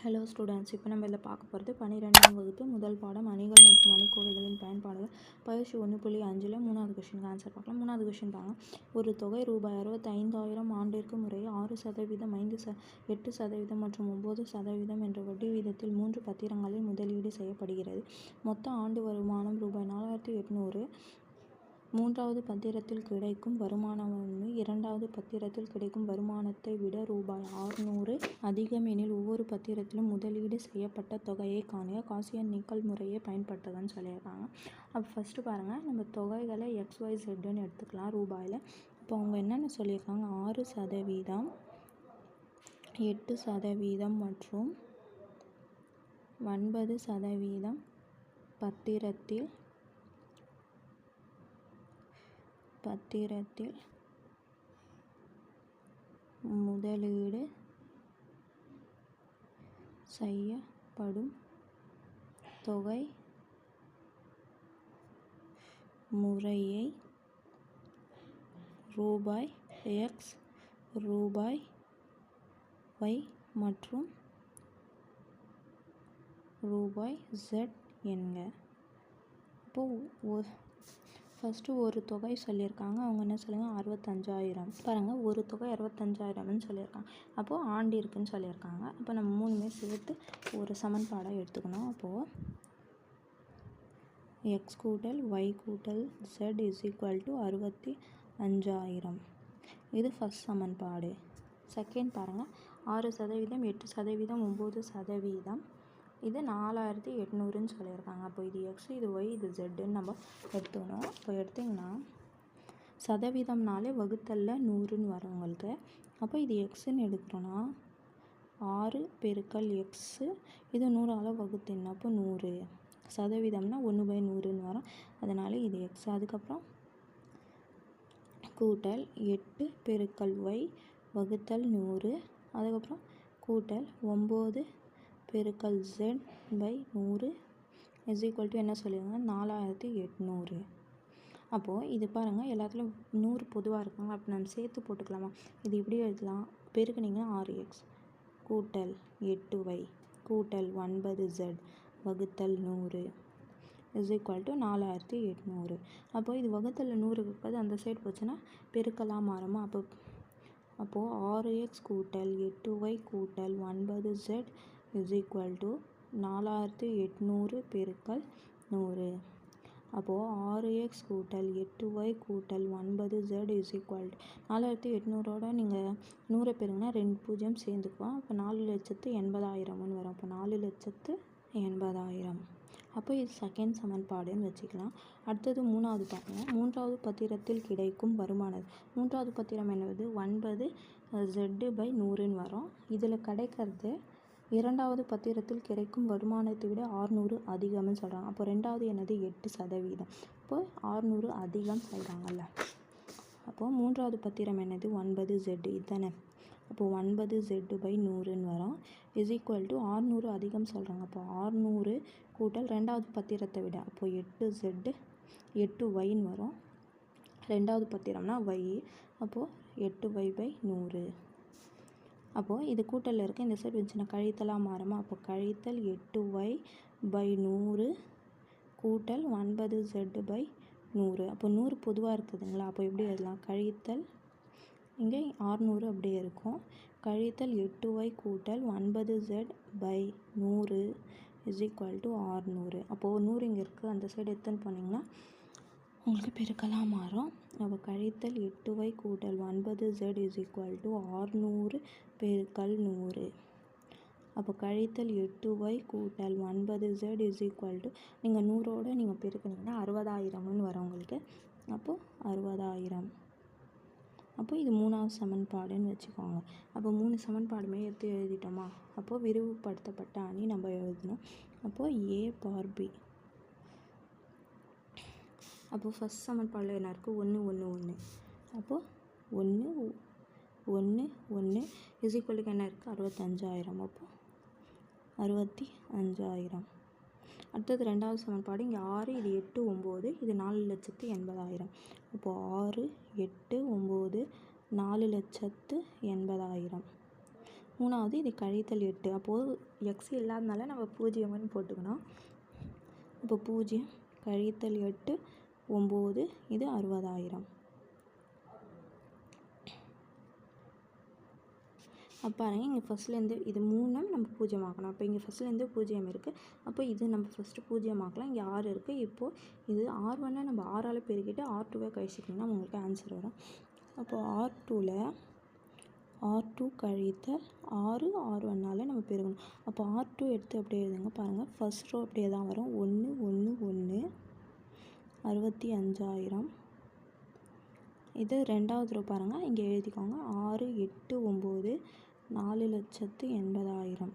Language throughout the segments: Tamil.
ஹலோ ஸ்டூடெண்ட்ஸ் இப்போ நம்ம இதில் பார்க்க போகிறது பன்னிரெண்டாம் வகுப்பு முதல் பாடம் அணிகள் மற்றும் அணிக்கோவைகளின் பயன்பாடுகள். பயிற்சி ஒன்று புள்ளி அஞ்சில் மூணாவது கொஷினுக்கு ஆன்சர் பார்க்கலாம். மூணாவது கொஷின் பாருங்க ஒரு தொகை ரூபாய் அறுபத்தைந்தாயிரம் ஆண்டிற்கு முறையே ஆறு சதவீதம் ஐந்து ச எட்டு சதவீதம் மற்றும் ஒம்பது சதவீதம் என்ற வட்டி வீதத்தில் மூன்று பத்திரங்களில் முதலீடு செய்யப்படுகிறது. மொத்த ஆண்டு வருமானம் ரூபாய் நாலாயிரத்தி எட்நூறு. மூன்றாவது பத்திரத்தில் கிடைக்கும் வருமானம் இரண்டாவது பத்திரத்தில் கிடைக்கும் வருமானத்தை விட ரூபாய் ஆறுநூறு அதிகம் எனில் ஒவ்வொரு பத்திரத்திலும் முதலீடு செய்யப்பட்ட தொகையை காண காசியன் நீக்கல் முறையை பயன்படுத்துகன்னு சொல்லியிருக்காங்க. அப்போ ஃபஸ்ட்டு பாருங்கள் நம்ம தொகைகளை எக்ஸ் ஒய் செட்டுன்னு எடுத்துக்கலாம் ரூபாயில். இப்போ அவங்க என்னென்ன சொல்லியிருக்காங்க? ஆறு சதவீதம் எட்டு சதவீதம் மற்றும் ஒன்பது சதவீதம் பத்திரத்தில் பத்திரத்தில் முதலீடு செய்யப்படும் தொகை முறையை ரூபாய் எக்ஸ் ரூபாய் ஒய் மற்றும் ரூபாய் ஜெட் என்க. இப்போது ஃபஸ்ட்டு ஒரு தொகை சொல்லியிருக்காங்க. அவங்க என்ன சொல்லுங்கள் அறுபத்தஞ்சாயிரம். பாருங்கள் ஒரு தொகை அறுபத்தஞ்சாயிரம்னு சொல்லியிருக்காங்க. அப்போது ஆண்டிற்குன்னு சொல்லியிருக்காங்க. அப்போ நம்ம மூணுமே சேர்த்து ஒரு சமன்பாடாக எடுத்துக்கணும். அப்போது எக்ஸ் கூட்டல் ஒய் கூட்டல் ஜெட் இஸ் ஈக்குவல் டு அறுபத்தி அஞ்சாயிரம் இது ஃபஸ்ட் சமன்பாடு. செகண்ட் பாருங்கள் ஆறு சதவீதம் எட்டு சதவீதம் ஒம்பது சதவீதம். இது நாலாயிரத்தி எட்நூறுன்னு சொல்லியிருக்காங்க. அப்போ இது எக்ஸ் இது ஒய் இது ஜெட்டுன்னு நம்ம எடுத்துக்கணும். இப்போ எடுத்திங்கன்னா சதவீதம்னாலே வகுத்தலில் நூறுன்னு வரும் உங்களுக்கு அப்போ இது எக்ஸுன்னு எடுக்கிறோன்னா ஆறு பெருக்கல் எக்ஸு இது நூறால் வகுத்தின்னா அப்போ நூறு. சதவீதம்னா ஒன்று பை நூறுன்னு வரும். அதனால் இது எக்ஸ் அதுக்கப்புறம் கூட்டல் எட்டு பெருக்கல் ஒய் வகுத்தல் நூறு. அதுக்கப்புறம் கூட்டல் ஒம்பது பெருக்கல் ஜெட் பை நூறு இஸ் ஈக்குவல் டு என்ன சொல்லியிருக்காங்க? நாலாயிரத்தி எட்நூறு. அப்போது இது பாருங்கள் எல்லாத்துலேயும் நூறு பொதுவாக இருக்காங்க. அப்போ நம்ம சேர்த்து போட்டுக்கலாமா? இது இப்படி எழுதலாம். பெருக்குனிங்கன்னா ஆறு எக்ஸ் கூட்டல் எட்டு ஒய் கூட்டல் ஒன்பது ஜெட் வகுத்தல் நூறு. இஸ் ஈக்குவல் டு நாலாயிரத்தி எட்நூறு. அப்போது இது வகுத்தல் நூறு இருக்காது அந்த சைடு போச்சுன்னா பெருக்கலாக மாறுமா? அப்போ அப்போது ஆறு எக்ஸ் கூட்டல் எட்டு ஒய் கூட்டல் ஒன்பது ஜெட் இஸ் ஈக்குவல் டு நாலாயிரத்தி எட்நூறு பெருக்கல் நூறு. அப்போது ஆறு எக்ஸ் கூட்டல் எட்டு ஒய் கூட்டல் ஒன்பது ஜெட் இஸ் ஈக்குவல் நாலாயிரத்தி எட்நூறோட நீங்கள் நூறை பெருங்கன்னா ரெண்டு பூஜ்ஜியம் சேர்ந்துக்குவோம். அப்போ நாலு லட்சத்து எண்பதாயிரம்னு வரும். அப்போ நாலு லட்சத்து எண்பதாயிரம். அப்போ இது செகண்ட் சமன்பாடுன்னு வச்சுக்கலாம். அடுத்தது மூணாவது பாருங்க மூன்றாவது பத்திரத்தில் கிடைக்கும் வருமானம் மூன்றாவது பத்திரம் என்பது ஒன்பது ஜெட்டு பை நூறுன்னு வரும். இதில் கிடைக்கிறது இரண்டாவது பத்திரத்தில் கிடைக்கும் வருமானத்தை விட ஆறுநூறு அதிகம்னு சொல்கிறாங்க அப்போ ரெண்டாவது என்னது? எட்டு சதவீதம். இப்போ ஆறுநூறு அதிகம் சொல்கிறாங்கல்ல அப்போது மூன்றாவது பத்திரம் என்னது? ஒன்பது ஜெட்டு இதுதானே அப்போது ஒன்பது ஜெட்டு பை நூறுன்னு வரும். இஸ் ஈக்குவல் டு ஆறுநூறு அதிகம் சொல்கிறாங்க அப்போ ஆறுநூறு கூட்டல் ரெண்டாவது பத்திரத்தை விட அப்போது எட்டு ஜெட்டு எட்டு ஒய்ன்னு வரும். ரெண்டாவது பத்திரம்னா ஒய் அப்போது எட்டு ஒய் பை நூறு. அப்போது இது கூட்டலில் இருக்க இந்த சைடு வந்துச்சுன்னா கழித்தலாக மாறுமா? அப்போ கழித்தல் எட்டு ஒய் பை நூறு கூட்டல் ஒன்பது ஜெட்டு பை நூறு. அப்போ நூறு பொதுவாக இருக்குதுங்களா? அப்போ எப்படி எழுதலாம்? கழித்தல் இங்கே ஆறுநூறு அப்படியே இருக்கும். கழித்தல் எட்டு ஒய் கூட்டல் ஒன்பது ஜெட் பை நூறு இஸ் ஈக்குவல் டு ஆறுநூறு. அப்போது நூறு இங்கே இருக்குது அந்த சைடு எத்தனை போனீங்கன்னா உங்களுக்கு பெருக்கலாக மாறும். அப்போ கழித்தல் எட்டு ஒய் கூட்டல் ஒன்பது ஜெட் இஸ் ஈக்குவல் டு ஆறுநூறு பெருக்கல் நூறு. அப்போ கழித்தல் எட்டு ஒய் கூட்டல் ஒன்பது ஜெட் இஸ் ஈக்குவல் டு நீங்கள் நூறோடு நீங்கள் பெருக்கினீங்கன்னா அறுபதாயிரம்னு வரும் உங்களுக்கு. அப்போது அறுபதாயிரம். அப்போ இது மூணாவது சமன்பாடுன்னு வச்சுக்கோங்க. அப்போ மூணு சமன்பாடுமே எடுத்து எழுதிட்டோமா? அப்போது விரிவுபடுத்தப்பட்ட அணி நம்ம எழுதணும். அப்போது ஏ பார் பி அப்போது ஃபஸ்ட் சமன்பாடில் என்ன இருக்குது ஒன்று ஒன்று ஒன்று அப்போது ஒன்று ஒன்று ஒன்று இஸ் ஈக்குவலுக்கு என்ன இருக்குது அறுபத்தஞ்சாயிரம். அப்போது அறுபத்தி அஞ்சாயிரம். அடுத்தது ரெண்டாவது சமன்பாடு இங்கே ஆறு இது எட்டு ஒம்பது இது நாலு லட்சத்து எண்பதாயிரம். இப்போது ஆறு எட்டு ஒம்பது நாலு லட்சத்து எண்பதாயிரம். மூணாவது இது கழித்தல் எட்டு. அப்போது எக்ஸ் இல்லாதனால நம்ம பூஜ்ஜியம்னு போட்டுக்கணும். இப்போ பூஜ்ஜியம் கழித்தல் எட்டு ஒம்பது இது அறுபதாயிரம். அப்போ இங்கே ஃபஸ்ட்லேருந்து இது மூணும் நம்ம பூஜ்ஜியம் ஆக்கணும் அப்போ இங்கே ஃபஸ்ட்லேருந்து பூஜ்ஜியம் இருக்குது அப்போ இது நம்ம ஃபஸ்ட்டு பூஜ்ஜியமாக்கலாம். இங்கே ஆறு இருக்குது இப்போது இது ஆர் ஒன்னை நம்ம ஆறால் பெருக்கிட்டு ஆர் டூவை கழிச்சிட்டிங்கன்னா உங்களுக்கு ஆன்சர் வரும். அப்போது ஆர் டூவில் ஆர் டூ கழித்தல் ஆறு ஆர் ஒன்னால் நம்ம பெருகணும் அப்போ ஆர் டூ எடுத்து அப்படியே எழுதுங்க. பாருங்கள் ஃபஸ்ட் ரோ அப்படியே தான் வரும். ஒன்று ஒன்று ஒன்று அறுபத்தி அஞ்சாயிரம். இது ரெண்டாவது ரோ பாருங்கள் இங்கே எழுதிக்கோங்க. ஆறு எட்டு ஒம்பது நாலு லட்சத்து எண்பதாயிரம்.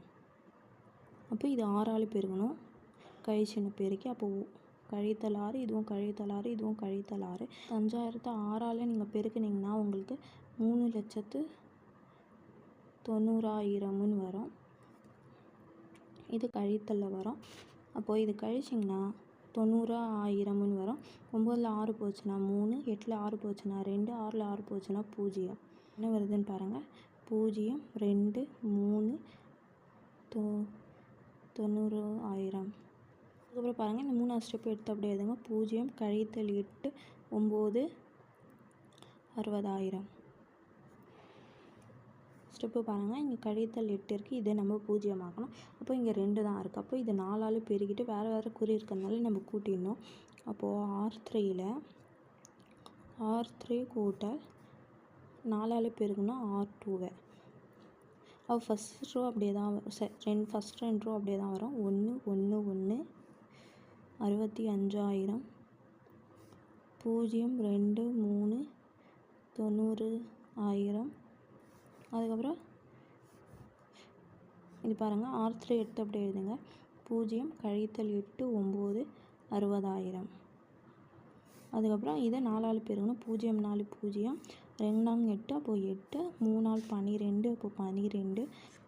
அப்போ இது ஆறால் பெருகணும். கழிச்சின்னு பெருக்கி அப்போ கழித்தல் ஆறு இதுவும் கழித்தல் ஆறு இதுவும் கழித்தல் ஆறு. அஞ்சாயிரத்து ஆறால் நீங்கள் பெருக்குனீங்கன்னா உங்களுக்கு மூணு லட்சத்து தொண்ணூறாயிரம்னு வரும். இது கழித்தலில் வரும். அப்போது இது கழிச்சிங்கன்னா தொண்ணூறா ஆயிரம்னு வரும். ஒம்பதில் ஆறு போச்சுன்னா மூணு எட்டில் ஆறு போச்சுன்னா ரெண்டு ஆறில் ஆறு போச்சுன்னா பூஜ்ஜியம். என்ன வருதுன்னு பாருங்கள் பூஜ்ஜியம் ரெண்டு மூணு தொ தொண்ணூறு ஆயிரம். அதுக்கப்புறம் பாருங்கள் இந்த மூணாவது ஸ்டெப் எடுத்து அப்படியே எழுதுங்க. பூஜ்ஜியம் கழித்தல் எட்டு ஒம்பது அறுபதாயிரம். ஸ்டெப்பு பாருங்கள் இங்கே கழித்தல் எட்டு இருக்குது இதை நம்ம பூஜ்ஜியம் ஆக்கணும் அப்போ இங்கே ரெண்டு தான் இருக்குது அப்போ இது நாலால் பெருகிட்டு வேறு வேறு குறி இருக்கிறதுனால நம்ம கூட்டிடணும். அப்போது ஆர் த்ரீயில் ஆர் த்ரீ கூட்டல் நாலால் பெருக்கணும் ஆர் டூவை அப்போ ஃபஸ்ட் ரோ அப்படியே தான் வரும். ச ரெண்டு ஃபஸ்ட் ரெண்டு ரோ அப்படியே தான் வரும். ஒன்று ஒன்று ஒன்று அறுபத்தி அஞ்சாயிரம். பூஜ்ஜியம் ரெண்டு மூணு தொண்ணூறு ஆயிரம். அதுக்கப்புறம் இது பாருங்கள் ஆர் எடுத்து அப்படியே எழுதுங்க. பூஜ்ஜியம் கழித்தல் எட்டு ஒம்பது அறுபதாயிரம். அதுக்கப்புறம் இதை நாலால் பெருகணும் பூஜ்ஜியம் நாலு பூஜ்ஜியம் ரெண்டாங்க எட்டு அப்போது எட்டு மூணால் பன்னிரெண்டு அப்போது பன்னிரெண்டு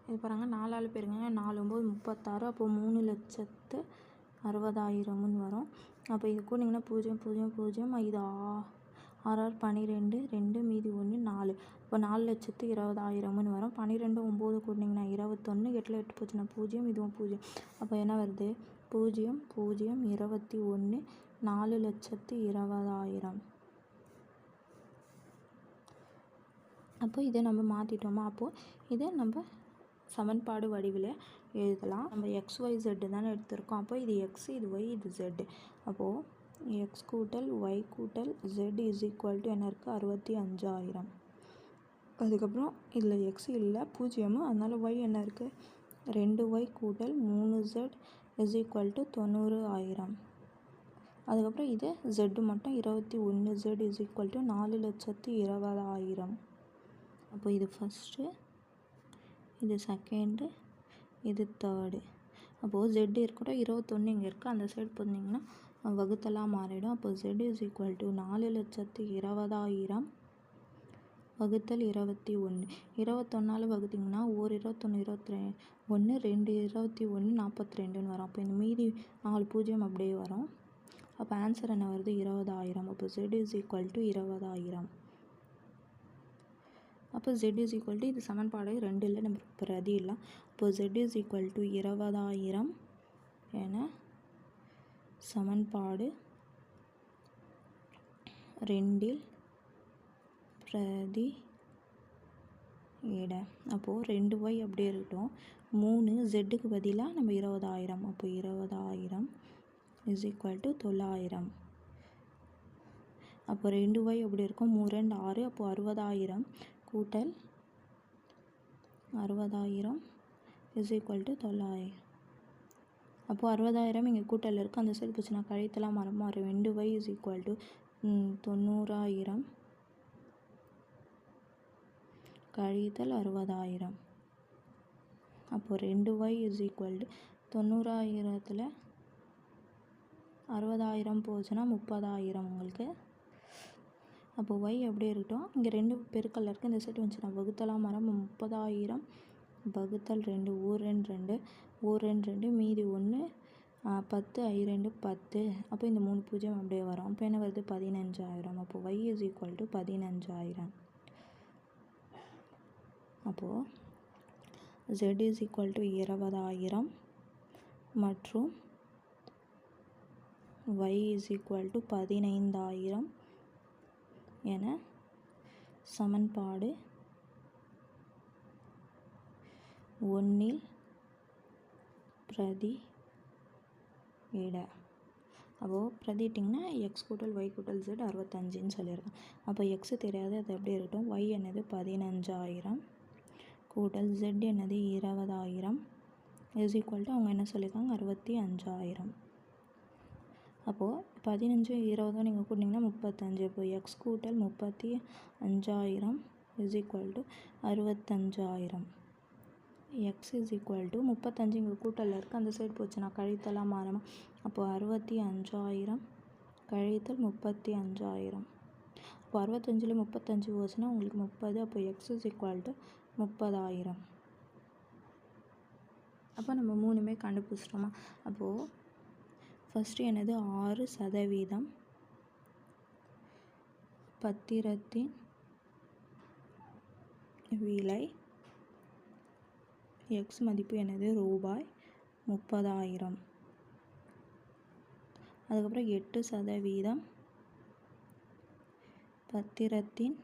இது பாருங்கள் நாலால் பெருங்க நாலு ஒம்பது முப்பத்தாறு அப்போது மூணு லட்சத்து அறுபதாயிரம்னு வரும். அப்போ இது கூட்டிங்கன்னா பூஜ்ஜியம் பூஜ்ஜியம் பூஜ்ஜியம் இது ஆ ஆறாறு பன்னிரெண்டு ரெண்டு மீதி ஒன்று நாலு. இப்போ நாலு லட்சத்து இருபதாயிரம்னு வரும். பன்னிரெண்டு ஒம்பது கூட்டினீங்கன்னா இருபத்தொன்று எட்டில் எட்டு போச்சுன்னா பூஜ்ஜியம் இதுவும் பூஜ்ஜியம். அப்போ என்ன வருது? பூஜ்ஜியம் பூஜ்ஜியம் இருபத்தி ஒன்று நாலு லட்சத்து இருபதாயிரம் அப்போ இதை நம்ம மாற்றிட்டோமா அப்போது இதை நம்ம சமன்பாடு வடிவில் எழுதலாம். நம்ம எக்ஸ் ஒய் ஜெட்டு தானே எடுத்திருக்கோம். அப்போ இது எக்ஸ் இது ஒய் இது ஜெட்டு அப்போது எக்ஸ் கூட்டல் ஒய் கூட்டல் ஜெட் இஸ் ஈக்குவல் டு என்ன இருக்குது அறுபத்தி அஞ்சாயிரம். அதுக்கப்புறம் இதில் எக்ஸ் இல்லை பூஜ்ஜியமும் அதனால் ஒய் என்ன இருக்குது ரெண்டு ஒய் கூட்டல் மூணு ஜெட் இஸ் ஈக்குவல் டு தொண்ணூறு ஆயிரம் அதுக்கப்புறம் இது ஜெட்டு மட்டும் இருபத்தி ஒன்று ஜெட் இஸ் ஈக்குவல் டு நாலு லட்சத்து இருபதாயிரம். அப்போ இது ஃபஸ்ட்டு இது செகண்டு இது தேர்டு அப்போது ஜெட் இருக்கட்டும் இருபத்தொன்று இங்கே இருக்குது அந்த சைடு போனீங்கன்னா வகுத்தலாக மாறிடும். அப்போ ஜெட் இஸ் ஈக்குவல் டு நாலு லட்சத்து இருபதாயிரம் வகுத்தல் இருபத்தி ஒன்று. இருபத்தொன்னால் வகுத்திங்கன்னா ஒரு இருபத்தொன்று இருபத்தி ரெ ஒன்று ரெண்டு இருபத்தி ஒன்று நாற்பத்தி ரெண்டுன்னு வரும். அப்போ இந்த மீதி நாலு பூஜ்ஜியம் அப்படியே வரும். அப்போ ஆன்சர் என்ன வருது? இருபதாயிரம். அப்போ ஜெட் இஸ் ஈக்குவல் டு இருபதாயிரம். அப்போ ஜெட் இஸ் ஈக்குவல் டு இது சமன்பாடு ரெண்டில் நம்ம இல்லை. அப்போ ஜெட் இஸ் ஈக்குவல் டு இருபதாயிரம் என சமன்பாடு ரெண்டில் பிரதி இட. அப்போது ரெண்டு ஒய் அப்படியே இருக்கட்டும். மூணு ஜெட்டுக்கு பதிலாக நம்ம இருபதாயிரம். அப்போ இருபதாயிரம் இஸ் ஈக்குவல் டு தொள்ளாயிரம். அப்போ ரெண்டு ஒய் அப்படி இருக்கும். மூ ரெண்டு ஆறு. அப்போது அறுபதாயிரம் கூட்டல் அறுபதாயிரம் இஸ் ஈக்குவல் டு தொள்ளாயிரம் அப்போது அறுபதாயிரம் இங்கே கூட்டல் இருக்குது. அந்த சைடு போச்சுன்னா கழித்தலாம். மரமாக வரும் ரெண்டு ஒய் இஸ் ஈக்குவல் டு தொண்ணூறாயிரம். கழித்தல் அறுபதாயிரம். அப்போது ரெண்டு ஒய் இஸ் ஈக்குவல் டு தொண்ணூறாயிரத்தில் அறுபதாயிரம் போச்சுன்னா முப்பதாயிரம் உங்களுக்கு. அப்போது ஒய் அப்படியே இருக்கட்டும். இங்கே ரெண்டு பெருக்கல் இருக்குது. இந்த சைடு வந்துச்சுன்னா வகுத்தலாம். மரம் முப்பதாயிரம். வகுத்தல் ரெண்டு ஊர் ரெண்டு ரெண்டு ஊர் ரெண்டு ரெண்டு மீதி ஒன்று பத்து ஐ ரெண்டு பத்து. அப்போ இந்த மூணு பூஜ்ஜியம் அப்படியே வரும். அப்போ என்ன வருது? பதினஞ்சாயிரம். அப்போ ஒய் இஸ் ஈக்குவல் டு பதினஞ்சாயிரம். அப்போது ஜெட் இஸ் ஈக்குவல் டு இருபதாயிரம் மற்றும் ஒய் இஸ் ஈக்குவல் டு பதினைந்தாயிரம் என சமன்பாடு ஒன்றில் பிரதி இட அப்போது பிரதிட்டிங்கன்னா எக்ஸ் கூட்டல் ஒய் கூட்டல் ஜெட் அறுபத்தஞ்சுன்னு சொல்லியிருக்கேன் அப்போ எக்ஸு தெரியாது அது எப்படி இருக்கட்டும்? ஒய் என்னது பதினஞ்சாயிரம் கூட்டல் ஜெட் என்னது இருபதாயிரம். இஸ் ஈக்குவல் டு அவங்க என்ன சொல்லியிருக்காங்க? அறுபத்தி அஞ்சாயிரம் அப்போது பதினஞ்சு இருபதும் நீங்கள் கூட்டிங்கன்னா முப்பத்தஞ்சு. இப்போ எக்ஸ் கூட்டல் முப்பத்தி அஞ்சாயிரம் இஸ் ஈக்குவல் டு அறுபத்தஞ்சாயிரம். எக்ஸ் இஸ் ஈக்குவல் டு முப்பத்தஞ்சு இங்கே கூட்டலில் இருக்குது அந்த சைடு போச்சுன்னா கழித்தலாம் மாறுமா அப்போது அறுபத்தி அஞ்சாயிரம் கழித்தல் முப்பத்தி அஞ்சாயிரம். அப்போ அறுபத்தஞ்சில் முப்பத்தஞ்சு போச்சுன்னா உங்களுக்கு முப்பது. அப்போ எக்ஸ் இஸ் ஈக்குவல் டு முப்பதாயிரம். அப்போ நம்ம மூணுமே கண்டுபிடிச்சிட்டோமா? அப்போது ஃபஸ்ட்டு என்னது? ஆறு சதவீதம் பத்திரத்தின் விலை எக்ஸ் மதிப்பு என்னது? ரூபாய் முப்பதாயிரம். அதுக்கப்புறம் எட்டு சதவீதம் பத்திரத்தின்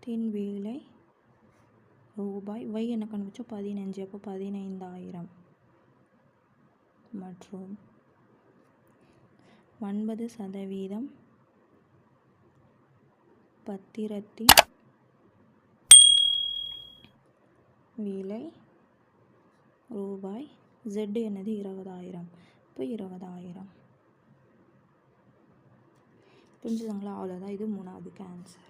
தின் விலை ரூபாய் ஒய் என்ன கண்டுபிடிச்சோ பதினஞ்சு. அப்போ பதினைந்தாயிரம். மற்றும் ஒன்பது சதவீதம் பத்திரத்தின் விலை ரூபாய் ஜெட் என்னது இருபதாயிரம். இப்போ இருபதாயிரம். புரிஞ்சுதாங்களா? அவ்வளோதான் இது மூணாவதுக்கு ஆன்சர்